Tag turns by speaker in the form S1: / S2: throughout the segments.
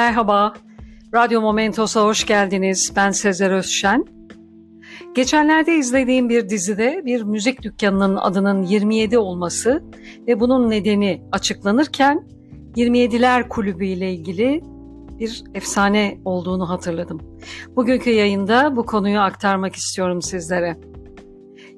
S1: Merhaba, Radyo Momentos'a hoş geldiniz. Ben Sezer Özşen. Geçenlerde izlediğim bir dizide bir müzik dükkanının adının 27 olması ve bunun nedeni açıklanırken 27'ler kulübü ile ilgili bir efsane olduğunu hatırladım. Bugünkü yayında bu konuyu aktarmak istiyorum sizlere.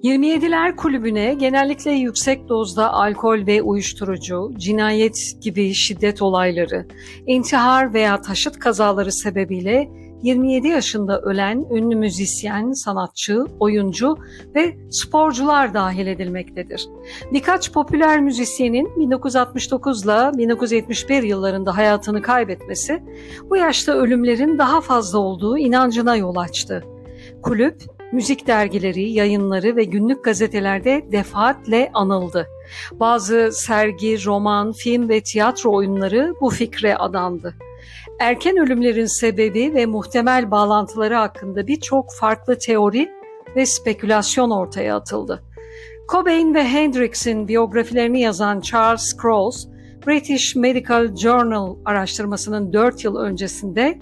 S1: 27'ler kulübüne genellikle yüksek dozda alkol ve uyuşturucu, cinayet gibi şiddet olayları, intihar veya taşıt kazaları sebebiyle 27 yaşında ölen ünlü müzisyen, sanatçı, oyuncu ve sporcular dahil edilmektedir. Birkaç popüler müzisyenin 1969 ile 1971 yıllarında hayatını kaybetmesi bu yaşta ölümlerin daha fazla olduğu inancına yol açtı. Kulüp müzik dergileri, yayınları ve günlük gazetelerde defaatle anıldı. Bazı sergi, roman, film ve tiyatro oyunları bu fikre adandı. Erken ölümlerin sebebi ve muhtemel bağlantıları hakkında birçok farklı teori ve spekülasyon ortaya atıldı. Cobain ve Hendrix'in biyografilerini yazan Charles Cross, British Medical Journal araştırmasının 4 yıl öncesinde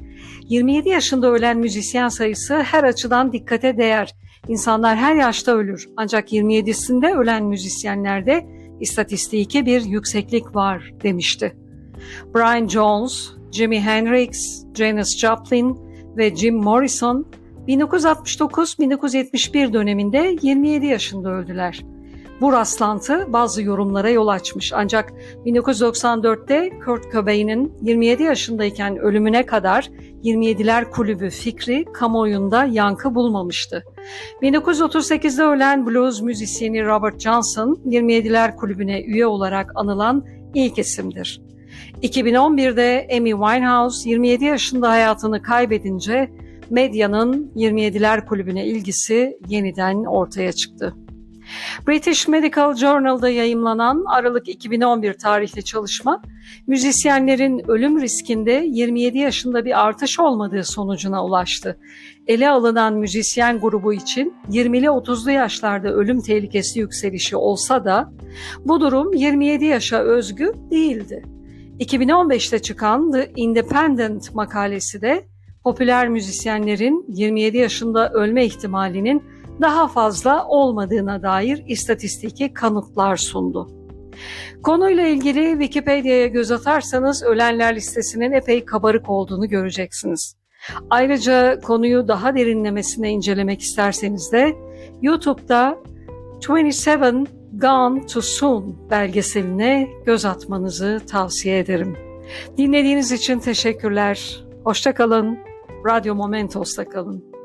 S1: 27 yaşında ölen müzisyen sayısı her açıdan dikkate değer. İnsanlar her yaşta ölür ancak 27'sinde ölen müzisyenlerde istatistiki bir yükseklik var demişti. Brian Jones, Jimi Hendrix, Janis Joplin ve Jim Morrison 1969-1971 döneminde 27 yaşında öldüler. Bu rastlantı bazı yorumlara yol açmış ancak 1994'te Kurt Cobain'in 27 yaşındayken ölümüne kadar 27'ler kulübü fikri kamuoyunda yankı bulmamıştı. 1938'de ölen blues müzisyeni Robert Johnson 27'ler kulübüne üye olarak anılan ilk isimdir. 2011'de Amy Winehouse 27 yaşında hayatını kaybedince medyanın 27'ler kulübüne ilgisi yeniden ortaya çıktı. British Medical Journal'da yayımlanan Aralık 2011 tarihli çalışma, müzisyenlerin ölüm riskinde 27 yaşında bir artış olmadığı sonucuna ulaştı. Ele alınan müzisyen grubu için 20'li 30'lu yaşlarda ölüm tehlikesi yükselişi olsa da bu durum 27 yaşa özgü değildi. 2015'te çıkan The Independent makalesi de popüler müzisyenlerin 27 yaşında ölme ihtimalinin daha fazla olmadığına dair istatistiki kanıtlar sundu. Konuyla ilgili Wikipedia'ya göz atarsanız ölenler listesinin epey kabarık olduğunu göreceksiniz. Ayrıca konuyu daha derinlemesine incelemek isterseniz de YouTube'da 27 Gone Too Soon belgeseline göz atmanızı tavsiye ederim. Dinlediğiniz için teşekkürler. Hoşçakalın. Radyo Momentos'ta kalın.